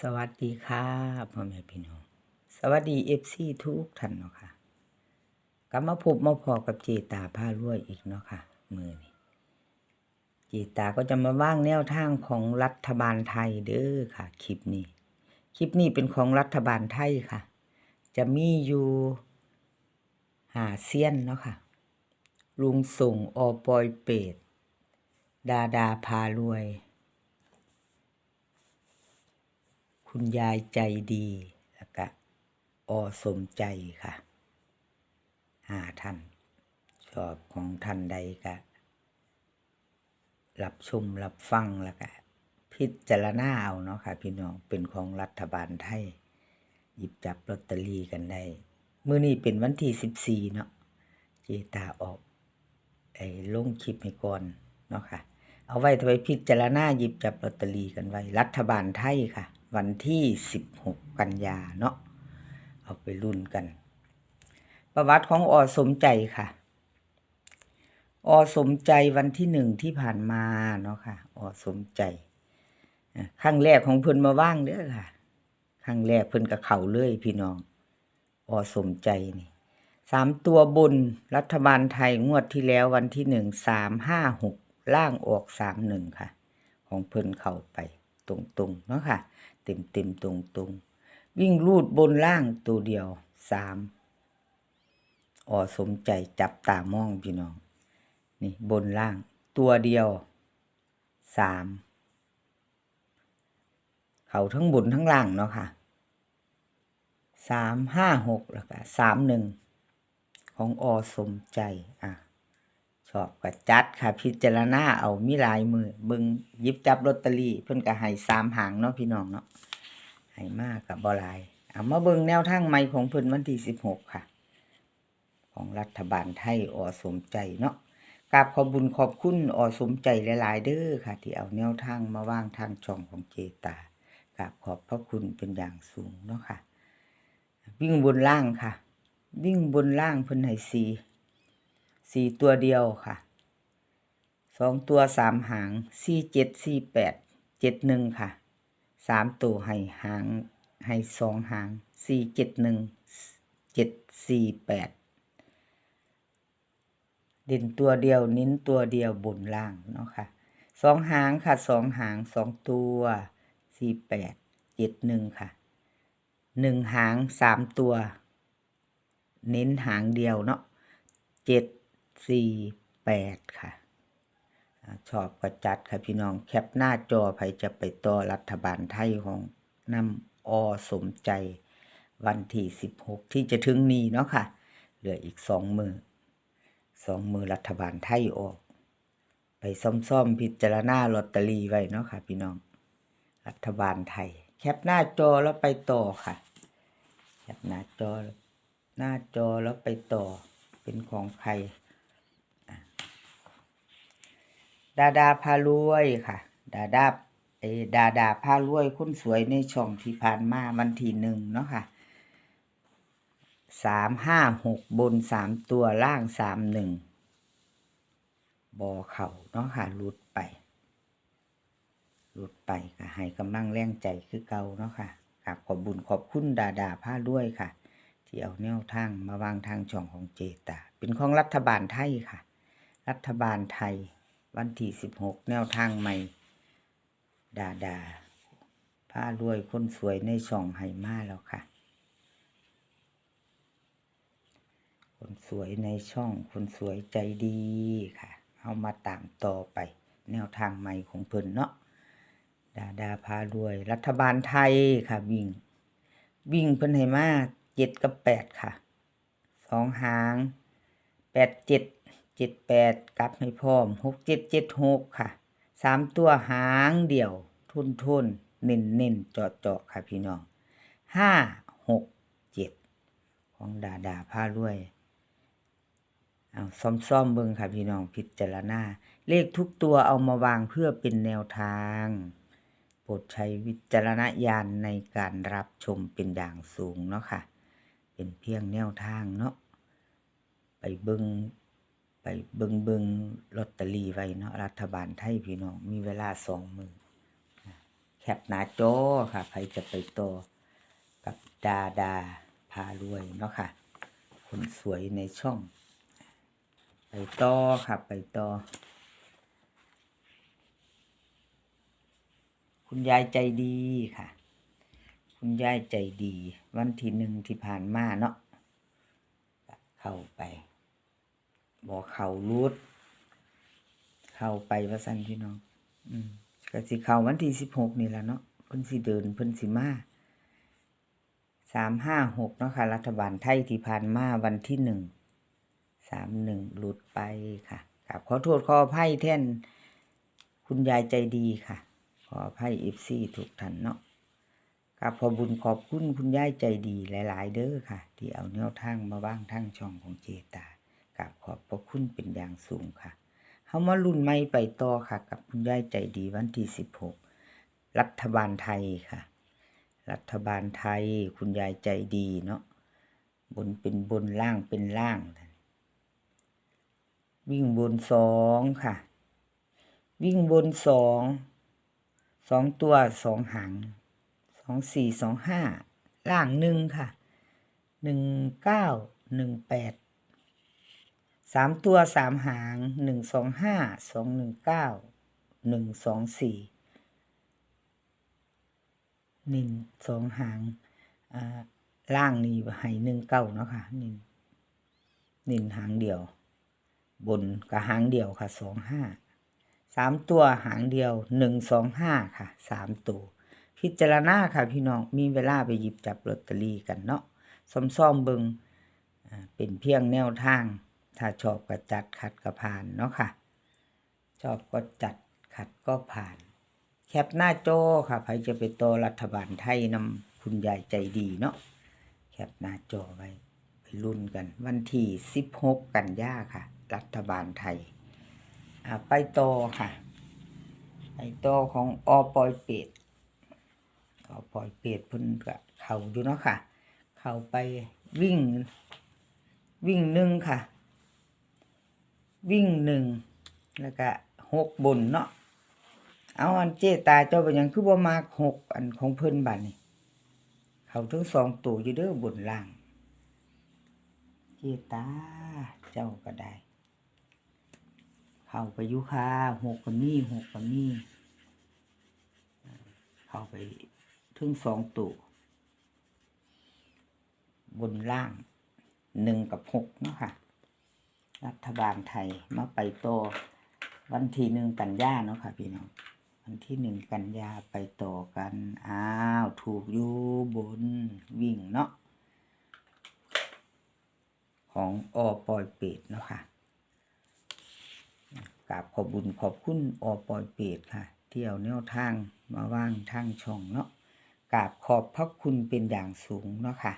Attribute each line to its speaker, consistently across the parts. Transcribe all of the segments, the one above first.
Speaker 1: สวัสดีค่ะพ่อแม่พี่น้อง สวัสดีเอฟซีทุกท่านเนาะค่ะกลับมาพบมาพอกับเจตาผ้าร่วยอีกเนาะค่ะ มือนี้เจตาก็จะมาว่างแนวทางของรัฐบาลไทยเด้อค่ะ คลิปนี้ คลิปนี้เป็นของรัฐบาลไทยค่ะ จะมีอยู่หาเซียนเนาะค่ะ ลุงส่งอปอยเป็ดดาดาพารวย คุณยายใจดีแล้วก็อสมใจค่ะหาท่านชอบของท่านใดก็รับชมรับฟังแล้วก็พิจารณาเอาเนาะค่ะ พี่น้องเป็นของรัฐบาลไทย หยิบจับลอตเตอรี่กันได้มื้อนี้เป็นวันที่สิบสี่เนาะเจตาออกไอ้ลงคลิปให้ก่อนเนาะค่ะ เอาไว้ทำไมพิจารณาหยิบจับลอตเตอรี่กันไว้ รัฐบาลไทยค่ะ วันที่สิบหกกันยาเนาะเอาไปรุ่นกัน ประวัติของอสมใจค่ะ อสมใจวันที่หนึ่งที่ผ่านมาเนาะค่ะ อสมใจครั้งแรกของเพิ่นมาว่างเด้อค่ะครั้งแรกเพิ่นกับเขาเลยพี่น้อง อสมใจนี่สามตัวบนรัฐบาลไทยงวดที่แล้ววันที่หนึ่งสามห้าหกล่างออกสามหนึ่งค่ะ ของเพิ่นเข้าไปตรงๆเนาะค่ะ เต็มเต็มๆตรงวิ่งลูดบนล่างตัวเดียวสามอสมใจจับตามองพี่น้อง นี่บนล่าง ตัวเดียวสามเขาทั้งบนทั้งล่างเนาะค่ะสามห้าหกแล้วก็สามหนึ่งของอสมใจอะ ชอบก็จัดค่ะ พิจารณาเอามีลายมือเบิงยิบจับลอตเตอรี่เพิ่นก็ให้สามหางเนาะพี่น้องเนาะให้มากกับบ่หลายเอามาเบิงแนวทางใหม่ของเพิ่นวันที่สิบหกค่ะ ของรัฐบาลไทยอสมใจเนาะกราบขอบุญขอบคุณอสมใจหลาย ๆ เด้อค่ะ ที่เอาแนวทางมาว่างทางช่องของเจตากราบขอบพระคุณเป็นอย่างสูงเนาะค่ะ วิ่งบนล่างค่ะ วิ่งบนล่างเพิ่นให้สี สี่ตัวเดียวค่ะสองตัวสามหางสี่เจ็ดสี่แปดเจ็ดหนึ่งค่ะสามตัวให้หางให้สองหางสี่เจ็ดหนึ่งเจ็ดสี่แปดเด่นตัวเดียวเน้นตัวเดียวบนล่างเนาะค่ะสองหางค่ะสองหางสองตัวสี่แปดเจ็ดหนึ่งค่ะหนึ่งหางสามตัว เน้นหางเดียวเนาะเจ็ด สี่แปดค่ะชอบก็จัดค่ะพี่น้องแคปหน้าจอใครจะไปต่อรัฐบาลไทยของนำอสมใจ วันที่สิบหกที่จะถึงนี้เนาะค่ะ เหลืออีกสองมือสองมือรัฐบาลไทยออก ไปซ่อมๆพิจารณาลอตเตอรี่ไว้เนาะค่ะ พี่น้อง รัฐบาลไทย แคปหน้าจอแล้วไปต่อค่ะ แคปหน้าจอ หน้าจอแล้วไปต่อเป็นของใครอะ ดาดาพารวยค่ะ ดาดาเอดาดาพารวยคนสวยในช่องที่ผ่านมาวันที่หนึ่งเนาะค่ะสามห้าหกบนสามตัวล่างสามหนึ่งบอเข่าเนาะค่ะหลุดไปหลุดไปค่ะ ให้กำลังแรงใจคือเก่าเนาะค่ะขอบบุญขอบคุณดาดาผ้าด้วยค่ะ ที่เอาแนวทางมาวางทางช่องของเจตาเป็นของรัฐบาลไทยค่ะ รัฐบาลไทย วันที่สิบหกแนวทางใหม่ดาดาผ้ารวยคนสวยในช่องไฮมาแล้วค่ะ คนสวยในช่องคนสวยใจดีค่ะเอามาตามต่อไป แนวทางใหม่ของเพิ่นเนาะดาดาพารวย รัฐบาลไทยค่ะ วิ่ง วิ่งเพิ่นให้มาเจ็ดกับแปดค่ะสองหางแปดเจ็ด เจ็ดแปดกลับให้พร้อมหกเจ็ดเจ็ดหกค่ะสามตัวหางเดี่ยว ทุนทุนเน้นเน้นเจาะเจาะค่ะพี่น้องห้าหกเจ็ดของดาดาพารวยเอาซ่อมซ่อมๆเบิ่งค่ะพี่น้องพิจารณา เลขทุกตัวเอามาวางเพื่อเป็นแนวทางโปรดใช้วิจารณญาณในการรับชมเป็นอย่างสูงเนาะค่ะ เป็นเพียงแนวทางเนาะไปเบิง ไปเบิงเบิงลอตเตอรี่ไว้เนาะรัฐบาลไทยพี่น้อง มีเวลาสองมือแคปหน้าจอค่ะใครจะไปต่อกับดาดาพารวยเนาะค่ะ คนสวยในช่อง ไปต่อค่ะ ไปต่อ คุณยายใจดีค่ะ คุณยายใจดี วันที่หนึ่งที่ผ่านมาเนาะเข้าไป บอกเขารูด เข้าไปว่าสั่นพี่น้อง อืมก็สิเข้าวันที่สิบหกนี่แหละเนาะเพิ่นสิเดินเพิ่นสิมาสามห้าหกเนาะค่ะ รัฐบาลไทยที่ผ่านมาวันที่หนึ่งสามหนึ่งหลุดไปค่ะกับขอโทษขออภัยแท่นคุณยายใจดีค่ะ ขออภัยเอฟซีทุกท่านเนาะกับขอบุญขอบคุณคุณยายใจดีหลาย ๆ เด้อค่ะ ที่เอาแนวทางมาบ้างทางช่องของเจตา คุณเป็นอย่างสูงค่ะเฮามารุ่นไม่ไปต่อค่ะ กับคุณยายใจดีวันที่สิบหกรัฐบาลไทยค่ะ รัฐบาลไทย คุณยายใจดีเนาะบนเป็นบนล่างเป็นล่าง วิ่งบนสองค่ะ วิ่งบนสองสองตัวสองหางสองสี่สองห้าล่างหนึ่งค่ะหนึ่งเก้าหนึ่งแปด สามตัวสามหางหนึ่งสองห้าสองหนึ่งเก้าหนึ่งสองสี่หนึ่งสองหางล่างนี่ให้หนึ่งเก้าเนาะค่ะหนึ่งหนึ่งหางเดียว บนกับหางเดียวค่ะสองห้าสามตัวหางเดียวหนึ่งสองห้าค่ะสามตัวพิจารณาค่ะพี่น้องมีเวลาไปหยิบจับลอตเตอรี่กันเนาะซ่อมๆเบิงอ่าเป็นเพียงแนวทาง ถ้าชอบก็จัดขัดก็ผ่านเนาะค่ะ ชอบก็จัดขัดก็ผ่าน แคปหน้าจอค่ะใครจะไปต่อรัฐบาลไทยนำคุณยายใจดีเนาะแคปหน้าจอไว้ไปรุ่นกัน วันที่16 กันยาค่ะ รัฐบาลไทยไปต่อค่ะ ไปต่อของอปอยเป็ดอปอยเป็ดพิ่นก็เขาอยู่เนาะค่ะ เขาไปวิ่งวิ่งหนึ่งค่ะ วิ่งหนึ่งแล้วก็หกบนเนาะเอาอันเจตาเจ้าเป็นยังคือบ่มากหกอันของเพิ่นบัดนี่เขาทั้งสองตัวอยู่เด้อบนล่าง เจตาเจ้าก็ได้ เข้าไปยุค่าหกกับมีหกกับมีเข้าไปถึงสองตัวบนล่างหนึ่งกับหกเนาะค่ะ รัฐบาลไทยมาไปโตวันที่หนึ่งกันยาเนาะค่ะพี่น้องวันที่หนึ่งกันยาไปต่อกันอ้าวถูกอยู่บนวิ่งเนาะของอปอยเปดเนาะค่ะกราบขอบบุญขอบคุณอปอยเปดค่ะ เที่เอาแนวทางมาว่างทางช่องเนาะกราบขอบพระคุณเป็นอย่างสูงเนาะค่ะ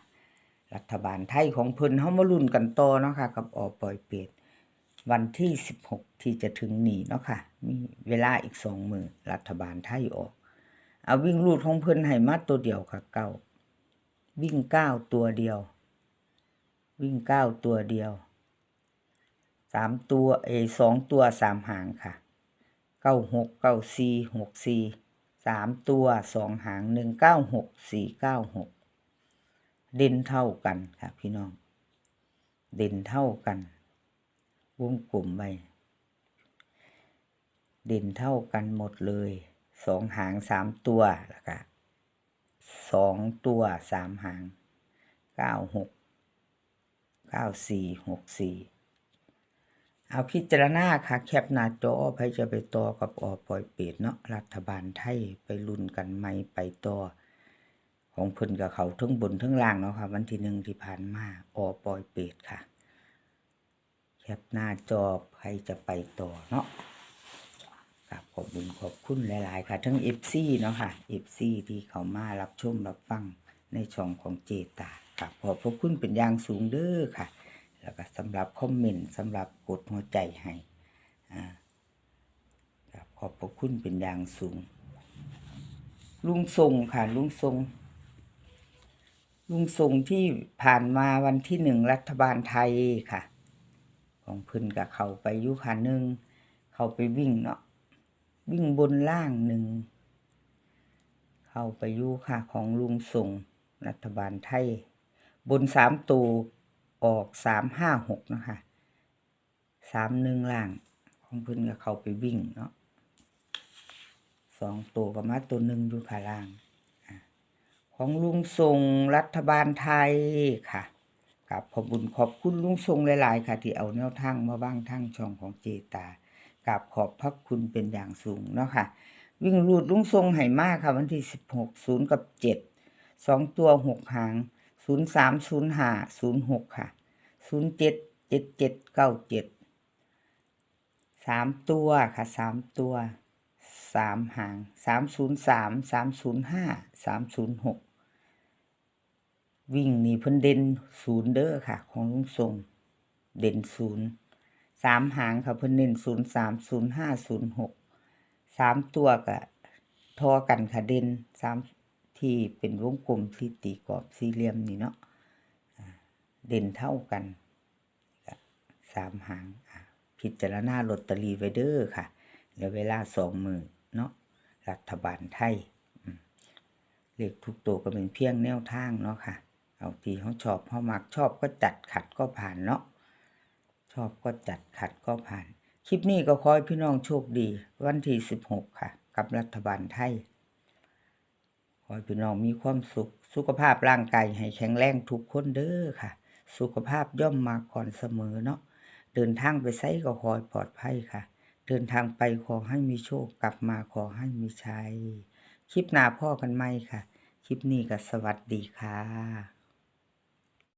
Speaker 1: รัฐบาลไทยของเพิ่นเฮามาลุ้นกันต่อเนาะค่ะ กับอปอยเปด วันที่ 16 ที่จะถึงนี้เนาะค่ะ มีเวลาอีกสองมือรัฐบาลไทยออก เอาวิ่งรูดของเพิ่นให้มาตัวเดียวค่ะเก้าวิ่งเก้าตัวเดียว วิ่งเก้าตัวเดียวสามตัวเอสองตัวสามหางค่ะเก้าหกเก้าสี่หกสี่สามตัวสองหางหนึ่งเก้าหกสี่เก้าหกเด่นเท่ากันค่ะพี่น้อง เด่นเท่ากัน วงกลุ่มไปเด่นเท่ากันหมดเลยสองหางสามตัวแล้วก็สองตัวสามหางเก้าหกเก้าสี่หกสี่เอาพิจารณาค่ะ แคปหน้าจอไปจะไปต่อกับอปล่อยเปดเนาะรัฐบาลไทยไปลุ้นกันไหมไปต่อ ของเพิ่นกับเขาทั้งบนทั้งล่างเนาะค่ะ วันที่หนึ่งที่ผ่านมาออปอยเปดค่ะ แคปหน้าจอใครจะไปต่อเนาะกับขอบคุญขอบคุณหลาย ๆ ค่ะ ทั้ง FC เนาะค่ะ FC ที่เขามารับชมรับฟังในช่องของเจตากับขอบพระคุณเป็นอย่างสูงเด้อค่ะ แล้วก็สำหรับคอมเมนต์สำหรับกดหัวใจให้อ่าครับขอบพระคุณเป็นอย่างสูง ลุงทรงค่ะลุงทรงลุงส่งที่ผ่านมาวันที่หนึ่งรัฐบาลไทยค่ะ ของเพิ่นกับเขาไปยุคันหนึ่งเขาไปวิ่งเนาะวิ่งบนล่างหนึ่งเข้าไปยู่ค่ะของลุงส่งรัฐบาลไทย บนสามตัวออกสามห้าหกนะคะสามหนึ่งล่างของเพิ่นก็เขาไปวิ่งเนาะสองตัวก็มาตัวหนึ่งอยู่ค่ะล่าง ของลุงส่งรัฐบาลไทยค่ะ กับขอบุญขอบคุณลุงส่งหลายๆ ค่ะ ที่เอาแนวทางมาบ้างทางช่องของเจตากับขอบพระคุณเป็นอย่างสูงเนาะค่ะ วิ่งรูดลุงทรงไหมากค่ะ วันที่สิบหกศูนย์กับเจ็ดสองตัวหกหางศูนย์สามศูนย์ห้าศูนย์หกค่ะศูนย์เจ็ดเจ็ดเจ็ดเก้าเจ็ดสามตัวค่ะสามตัวสามหางสามศูนย์สามสามศูนย์ห้าสามศูนย์หก วิ่งนี่เพิ่นเด่นศูนย์เด้อค่ะ ของลุงทรงเด่นศูนย์สามหางค่ะเพิ่นเน้นศูนย์สามศูนย์ห้าศูนย์หกสามตัวก็ทอกันค่ะเด่นสามที่เป็นวงกลมที่ตีกรอบสี่เหลี่ยมนี่เนาะเด่นเท่ากันสามหางพิจารณาลอตเตอรี่ไวเด้อค่ะเหลือเวลาสองมือเนาะรัฐบาลไทยเลขทุกตัวก็เป็นเพียงแนวทางเนาะค่ะ เอาที่เขาชอบเขามักชอบก็จัดขัดก็ผ่านเนาะชอบก็จัดขัดก็ผ่าน คลิปนี้ก็ขอให้พี่น้องโชคดี วันที่16ค่ะ กับรัฐบาลไทย ขอให้พี่น้องมีความสุข สุขภาพร่างกายให้แข็งแรงทุกคนเด้อค่ะ สุขภาพย่อมมาก่อนเสมอเนาะเดินทางไปไสก็ขอให้ปลอดภัยค่ะ เดินทางไปขอให้มีโชคกลับมาขอให้มีชัยคลิปหน้าพ่อกันไหมค่ะ คลิปนี้ก็สวัสดีค่ะ